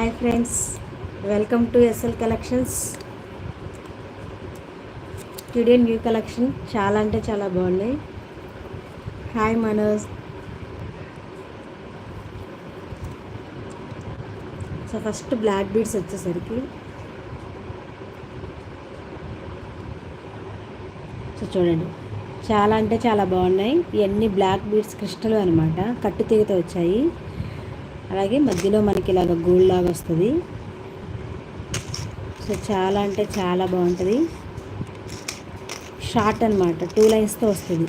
Hi friends welcome to SL collections today new collection చాలా అంటే చాలా బాగున్నాయి. Hi Manoj so first black beads వచ్చేసరికి. సో చూడండి. చాలా అంటే చాలా బాగున్నాయి. ఇవన్నీ బ్లాక్ బీడ్స్ క్రిస్టల్ అనమాట కట్టు తీగతో వచ్చాయి. అలాగే మధ్యలో మనకి ఇలాగ గోల్డ్ లాగా వస్తుంది. సో చాలా అంటే చాలా బాగుంటుంది. షార్ట్ అనమాట టూ లైన్స్తో వస్తుంది.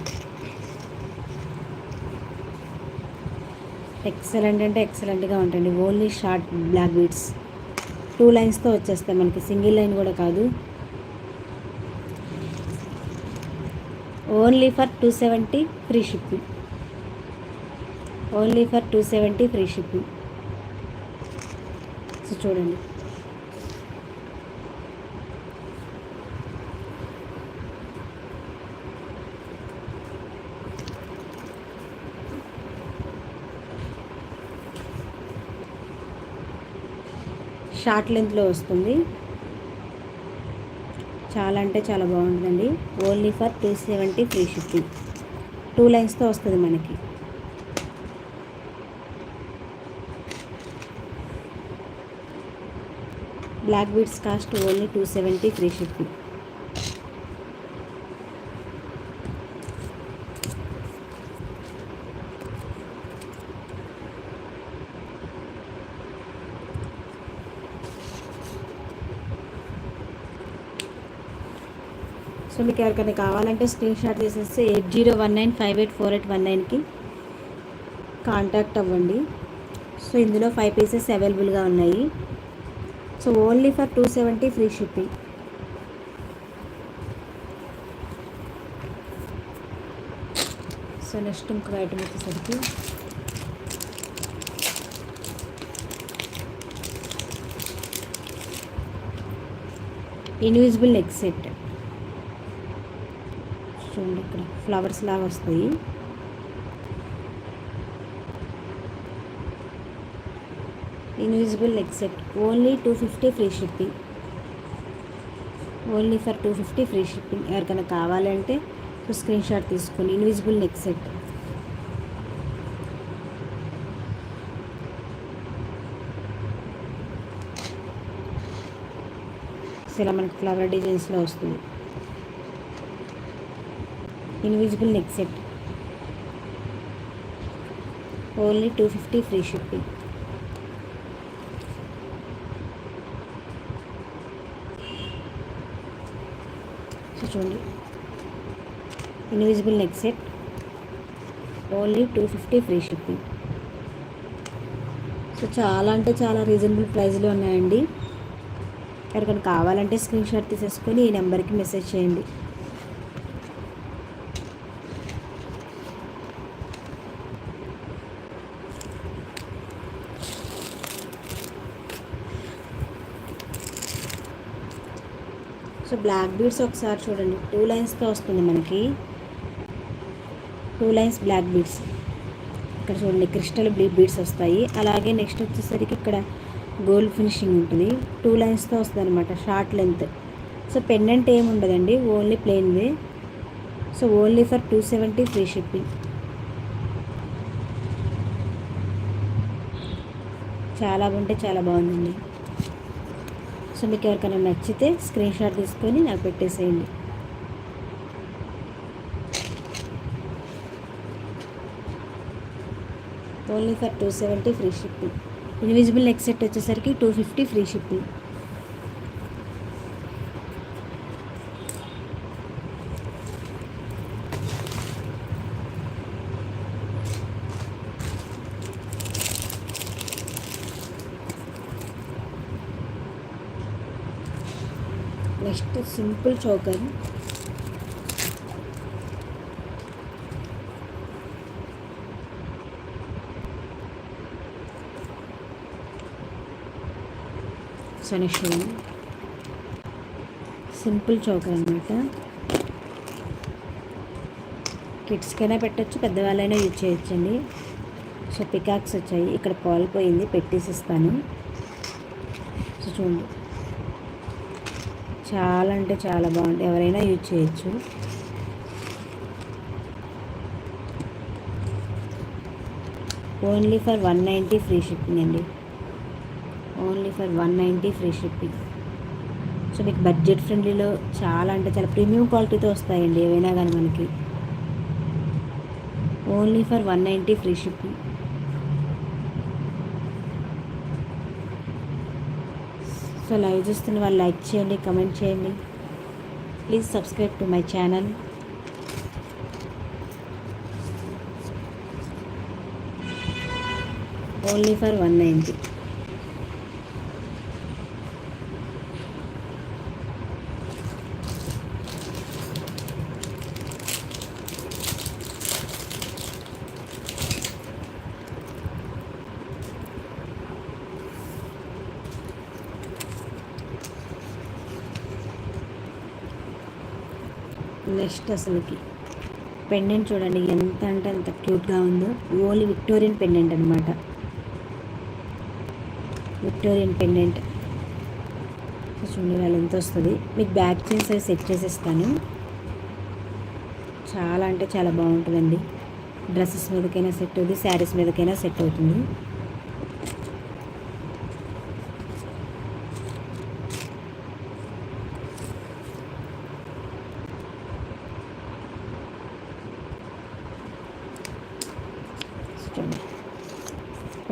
ఎక్సలెంట్ అంటే ఎక్సలెంట్గా ఉంటుంది. Only short black beads. Two లైన్స్తో వచ్చేస్తాయి మనకి సింగిల్ లైన్ కూడా కాదు. Only for two seventy free shipping. Only for two seventy free shipping. So చూడండి. షార్ట్ లెంత్లో వస్తుంది. చాలా అంటే చాలా బాగుంటుందండి. Only for two seventy free shipping. Two లైన్స్తో వస్తుంది మనకి. Black beads cost only two seventy three fifty so మీకు ఎవరికైనా కావాలంటే స్క్రీన్ షాట్ తీసేస్తే eight zero one nine five eight four eight one నైన్కి కాంటాక్ట్ అవ్వండి. సో ఇందులో ఫైవ్ పీసెస్ అవైలబుల్గా ఉన్నాయి. So only for two seventy free shipping. So next ఇంకొక ఐటమ్ వచ్చేసరికి ఇన్విజిబుల్ నెక్ సెట్ చూడండి ఇక్కడ ఫ్లవర్స్ లాగా వస్తాయి. Invisible except only two fifty free shipping only for two fifty free shipping ఎవరికైనా కావాలంటే స్క్రీన్ షాట్ తీసుకొని ఇన్విజిబుల్ నెక్ సెట్ ఇలా మనకి ఫ్లవర్ డిజైన్స్లో వస్తుంది invisible neck set only two fifty free shipping so చూడండి invisible neck set. Only two fifty free shipping. So చాలా అంటే చాలా రీజనబుల్ ప్రైస్లో ఉన్నాయండి. ఎవరికైనా కావాలంటే స్క్రీన్ షాట్ తీసేసుకొని ఈ నెంబర్కి మెసేజ్ చేయండి. సో బ్లాక్ బీడ్స్ ఒకసారి చూడండి. టూ లైన్స్తో వస్తుంది మనకి. Two lines black beads. ఇక్కడ చూడండి క్రిస్టల్ బీడ్స్ వస్తాయి. అలాగే నెక్స్ట్ వచ్చేసరికి ఇక్కడ గోల్డ్ ఫినిషింగ్ ఉంటుంది. టూ లైన్స్తో వస్తుంది అనమాట షార్ట్ లెంత్ సో పెండెంట్ ఏమి ఉండదండి only ప్లెయిన్ది so only for two seventy free shipping. చాలా బాగుంటే చాలా బాగుందండి. సో మీకు ఎవరికైనా నచ్చితే స్క్రీన్ షాట్ తీసుకొని నాకు పెట్టేసేయండి. Only for two seventy free shipping. Invisible neck set వచ్చేసరికి two fifty free shipping. Next simple choker. So next simple choker అనమాట కిడ్స్కైనా పెట్టచ్చు పెద్దవాళ్ళైనా యూజ్ చేయొచ్చండి. సో పికాక్స్ వచ్చాయి. ఇక్కడ పాలిపోయింది పెట్టేసిస్తాను. సో చూడండి. చాలా అంటే చాలా బాగుంటుంది ఎవరైనా యూజ్ చేయొచ్చు. Only for one ninety free shipping అండి. Only for one ninety free shipping. So మీకు బడ్జెట్ ఫ్రెండ్లీలో చాలా అంటే చాలా ప్రీమియం క్వాలిటీతో వస్తాయండి ఏవైనా కానీ మనకి. Only for one ninety free shipping. So live చూస్తున్న వాళ్ళు లైక్ చేయండి కమెంట్ చేయండి. Please subscribe to my channel. Only for one ninety. Next అసలుకి. పెండెంట్ చూడండి ఎంత అంటే అంత క్యూట్గా ఉందో. ఓన్లీ విక్టోరియన్ పెండెంట్ అనమాట విక్టోరియన్ పెండెంట్. చూడండి వాళ్ళు ఎంత వస్తుంది. మీకు బ్యాక్ చైన్స్ అవి సెట్ చేసేస్తాను. చాలా అంటే చాలా బాగుంటుందండి. డ్రెస్సెస్ మీదకైనా సెట్ అవుతుంది శారీస్ మీదకైనా సెట్ అవుతుంది.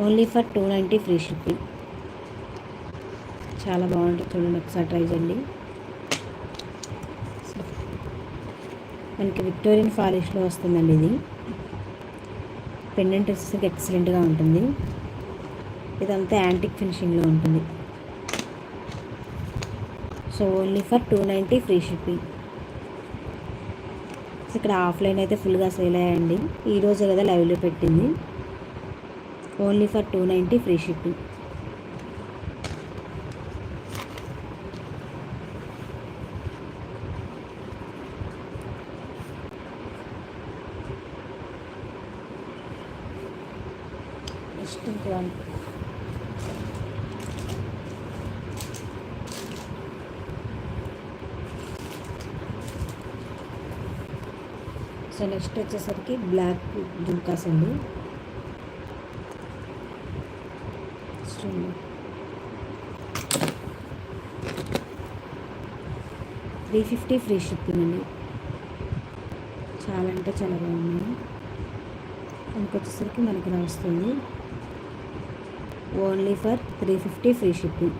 Only for two ninety free shipping చాలా బాగుంటుంది చూడండి ఒకసారి ట్రై చేయండి. మనకి విక్టోరియన్ ఫారెస్ట్లో వస్తుందండి ఇది. పెండెంట్ వచ్చేసరికి ఎక్సలెంట్గా ఉంటుంది. ఇదంతా యాంటిక్ ఫినిషింగ్లో ఉంటుంది. So only for two ninety free shipping ఇక్కడ ఆఫ్లైన్ అయితే ఫుల్గా సేల్ అయ్యాయండి. ఈరోజు కదా లైవ్లో పెట్టింది. Only for two ninety free shipping. Next ఇంకో సో నెక్స్ట్ వచ్చేసరికి బ్లాక్ జుంకాస్ అండి. చూడండి త్రీ ఫిఫ్టీ ఫ్రీ షిప్పింగ్ అండి. చాలా అంటే చాలా బాగున్నాయి. మనకి వచ్చేసరికి మనకి ఇలా వస్తుంది only for three fifty free shipping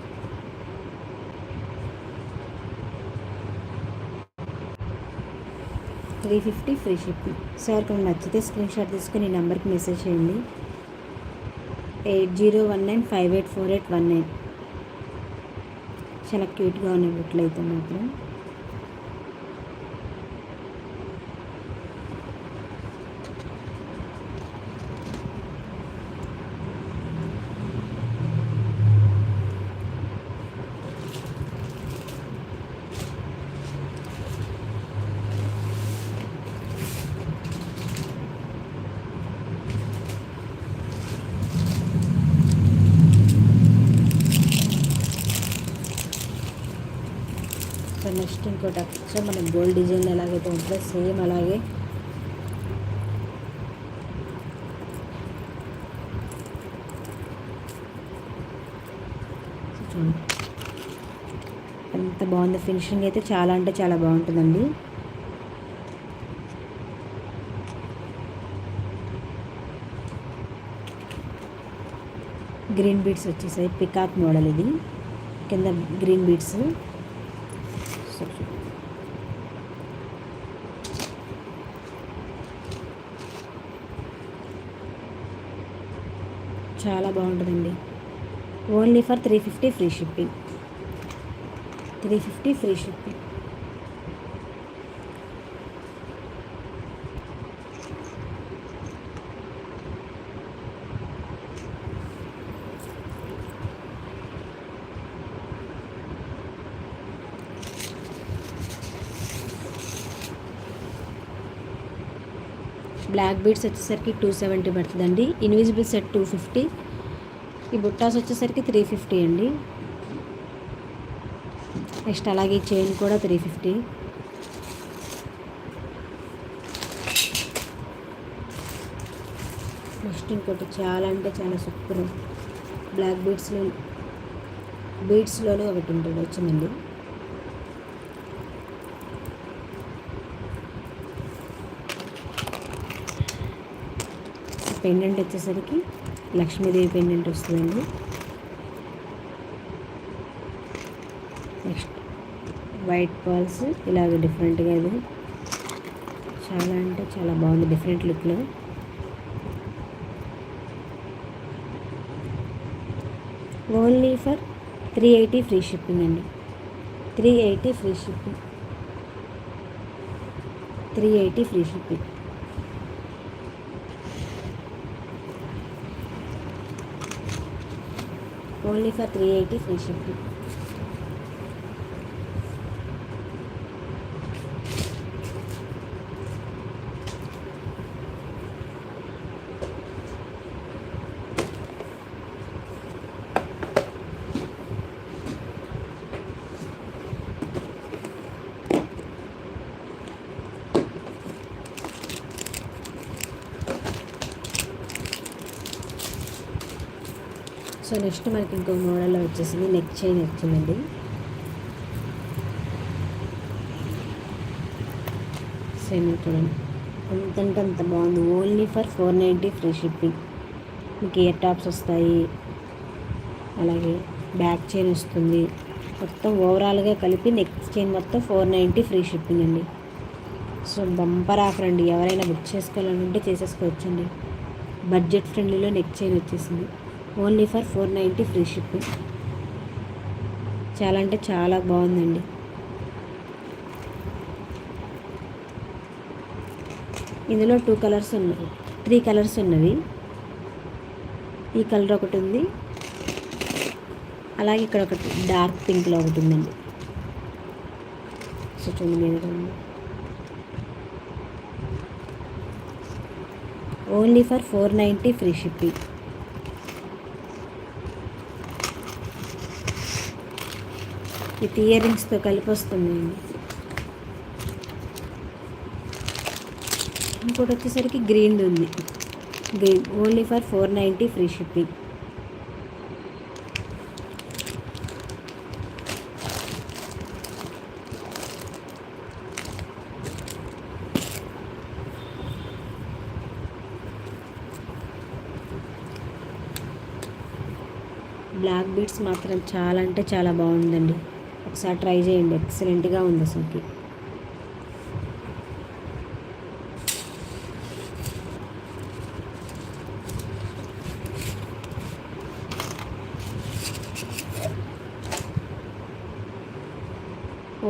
three fifty free shipping sir కొన్ని నచ్చితే స్క్రీన్ షాట్ తీసుకుని ఈ నెంబర్కి మెసేజ్ చేయండి. Eight zero one nine five eight four eight one nine చాలా క్యూట్గా ఉన్నాయి బుట్లు అయితే మాత్రం. సో నెక్స్ట్ ఇంకోటి అచ్చా మన గోల్డ్ డిజైన్ ఎలాగైతే ఉంటుందో సేమ్ అలాగే. చూడండి. ఎంత బాగుంది ఫినిషింగ్ అయితే చాలా అంటే చాలా బాగుంటుందండి. గ్రీన్ బీడ్స్ వచ్చేసాయి. పికాక్ మోడల్ ఇది. కింద గ్రీన్ బీడ్స్ చాలా బాగుంటుందండి. Only for three fifty free shipping three fifty free shipping black beads వచ్చేసరికి టూ సెవెంటీ పడుతుందండి. Invisible set two fifty. ఈ బుట్టాస్ వచ్చేసరికి త్రీ ఫిఫ్టీ అండి. నెక్స్ట్ అలాగే చైన్ కూడా త్రీ ఫిఫ్టీ. నెక్స్ట్ ఇంకోటి చాలా అంటే చాలా సూపర్. బ్లాక్ బీడ్స్లో బీడ్స్లోనే ఒకటి ఉంటుంది వచ్చిందండి. పెండెంట్ వచ్చేసరికి లక్ష్మీదేవి పెండెంట్ వస్తుందండి. నెక్స్ట్ వైట్ పాల్స్ ఇలాగ డిఫరెంట్గా ఇది. చాలా అంటే చాలా బాగుంది డిఫరెంట్ లుక్లో only for three eighty free shipping అండి. Three eighty free shipping three eighty free shipping only for three eighty free shipping. So next మనకి ఇంకో మోడల్లో వచ్చేసింది నెక్ చైన్ వచ్చిందండి. సేమ్ చూడండి. అంతంటే అంత బాగుంది. Only for four ninety free shipping మీకు ఇయర్ టాప్స్ వస్తాయి. అలాగే బ్యాక్ చైన్ వస్తుంది. మొత్తం ఓవరాల్గా కలిపి నెక్ చైన్ మొత్తం ఫోర్ నైంటీ ఫ్రీ షిప్పింగ్ అండి. సో బంపర్ ఆఫర్ అండి. ఎవరైనా బుక్ చేసుకోవాలనుకుంటే చేసేసుకోవచ్చండి. బడ్జెట్ ఫ్రెండ్లీలో నెక్ చైన్ వచ్చేసింది. Only for four ninety free shipping. చాలా అంటే చాలా బాగుందండి. ఇందులో టూ కలర్స్ ఉన్నాయి త్రీ కలర్స్ ఉన్నవి. ఈ కలర్ ఒకటి ఉంది. అలాగే ఇక్కడ ఒకటి డార్క్ పింక్లో ఒకటి ఉందండి. సో చూడండి only for four ninety free shipping. With ear రింగ్స్తో కలిపి వస్తుందండి ఇంకోటి వచ్చేసరికి గ్రీన్ ఉంది. Green only for four ninety free shipping. Black beads మాత్రం చాలా అంటే చాలా బాగుందండి. ఒకసారి ట్రై చేయండి. ఎక్సలెంట్గా ఉంది అసలుకి.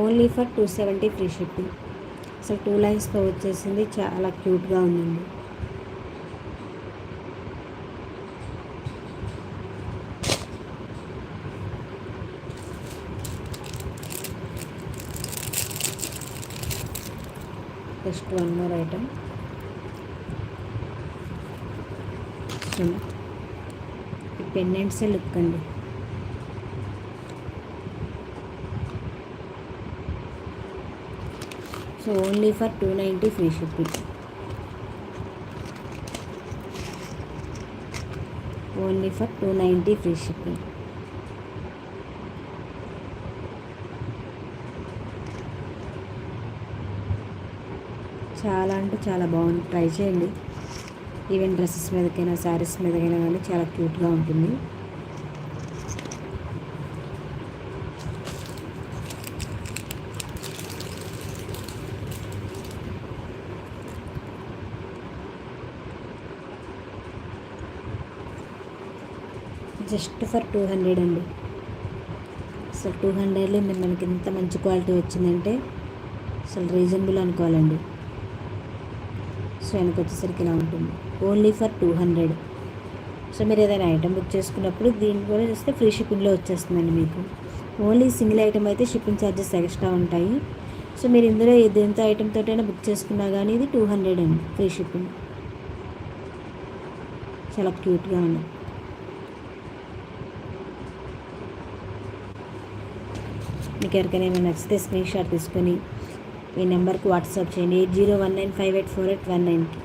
Only for two seventy free shipping. అసలు టూ లైన్స్తో వచ్చేసింది. చాలా క్యూట్గా ఉందండి. Next one more item. ఈ పెండెంట్సే లుక్ అండి so only for two ninety free shipping. Only for two ninety free shipping చాలా అంటే చాలా బాగుంది. ట్రై చేయండి. ఈవెన్ డ్రెస్సెస్ మీదకైనా శారీస్ మీదకైనా కానీ చాలా క్యూట్గా ఉంటుంది. జస్ట్ ఫర్ టూ హండ్రెడ్ అండి. అసలు టూ హండ్రెడ్లో మనకి ఎంత మంచి క్వాలిటీ వచ్చిందంటే అసలు రీజనబుల్ అనుకోవాలండి. సో వెనక వచ్చేసరికి ఇలా ఉంటుంది. Only for two hundred so మీరు ఏదైనా ఐటెం బుక్ చేసుకున్నప్పుడు దీన్ని కూడా చూస్తే ఫ్రీ షిప్పింగ్లో వచ్చేస్తుందండి మీకు. ఓన్లీ సింగిల్ ఐటమ్ అయితే షిప్పింగ్ ఛార్జెస్ ఎక్స్ట్రా ఉంటాయి. సో మీరు ఇందులో ఎంత ఐటమ్ తోటైనా బుక్ చేసుకున్నా కానీ ఇది టూ హండ్రెడ్ అండి ఫ్రీ షిప్పింగ్ చాలా క్యూట్గా ఉంది. మీకు ఎవరికైనా ఏమైనా నచ్చితే స్క్రీన్ షాట్ తీసుకొని ఈ నెంబర్కి వాట్సాప్ చేయండి. Eight zero one nine five eight four eight one నైన్కి.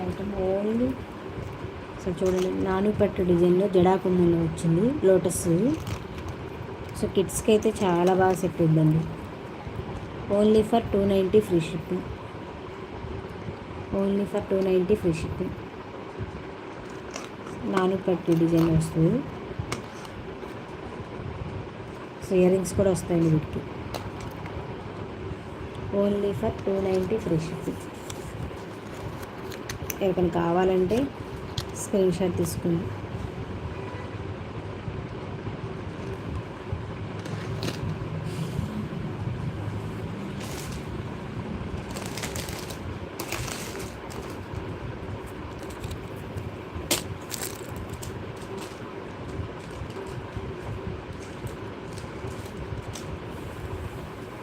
ఐటమ్ ఓన్లీ సో చూడండి నాను పట్టు డిజైన్లో జడాకుందంలో వచ్చింది లోటస్ సో కిడ్స్కి అయితే చాలా బాగా సెట్ ఉందండి. Only for two ninety free shipping. Only for two ninety free shipping. నాను పట్టు డిజైన్ వస్తుంది. సో ఇయర్ రింగ్స్ కూడా వస్తాయండి వీటికి. Only for two ninety free shipping. ఎవరికైనా కావాలంటే స్క్రీన్ షాట్ తీసుకుని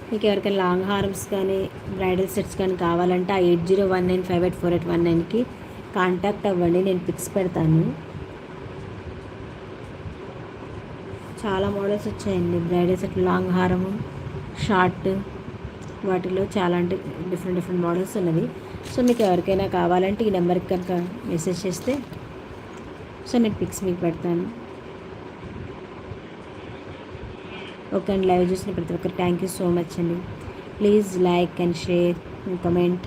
మీకు ఎవరికైనా లాంగ్ హార్మ్స్ కానీ బ్రైడల్ సెట్స్ కానీ కావాలంటే ఆ eight zero one nine five eight four eight one నైన్కి కాంటాక్ట్ అవ్వండి నేను పిక్స్ పెడతాను. చాలా మోడల్స్ వచ్చాయండి. బ్రైడల్ సెట్ లాంగ్ హారము షార్ట్ వాటిలో చాలా అంటే డిఫరెంట్ డిఫరెంట్ మోడల్స్ ఉన్నవి. సో మీకు ఎవరికైనా కావాలంటే ఈ నెంబర్కి కనుక మెసేజ్ చేస్తే సో నేను పిక్స్ మీకు పెడతాను. ఓకే అండి లైవ్ చూసిన ప్రతి ఒక్కరు థ్యాంక్ యూ సో మచ్ అండి. Please like and share and comment.